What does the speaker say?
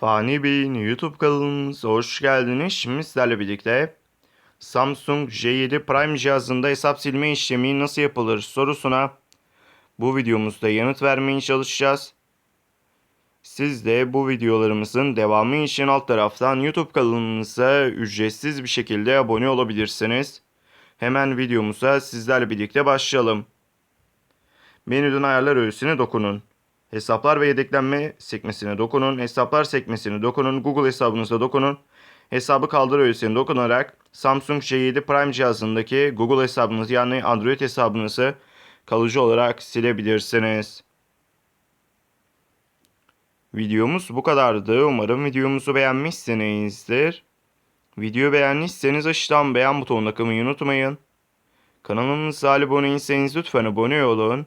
Fani Bey'in YouTube kanalımıza hoş geldiniz. Şimdi sizlerle birlikte Samsung J7 Prime cihazında hesap silme işlemi nasıl yapılır sorusuna bu videomuzda yanıt vermeye çalışacağız. Siz de bu videolarımızın devamı için alt taraftan YouTube kanalımıza ücretsiz bir şekilde abone olabilirsiniz. Hemen videomuza sizlerle birlikte başlayalım. Menüden ayarlar öğesine dokunun. Hesaplar ve yedeklenme sekmesine dokunun. Hesaplar sekmesine dokunun. Google hesabınıza dokunun. Hesabı kaldır öğesine dokunarak Samsung J7 Prime cihazındaki Google hesabınızı yani Android hesabınızı kalıcı olarak silebilirsiniz. Videomuz bu kadardı. Umarım videomuzu beğenmişsinizdir. Video beğendiyseniz aşağıdan beğen butonuna kılmayı unutmayın. Kanalımıza abone değilseniz lütfen abone olun.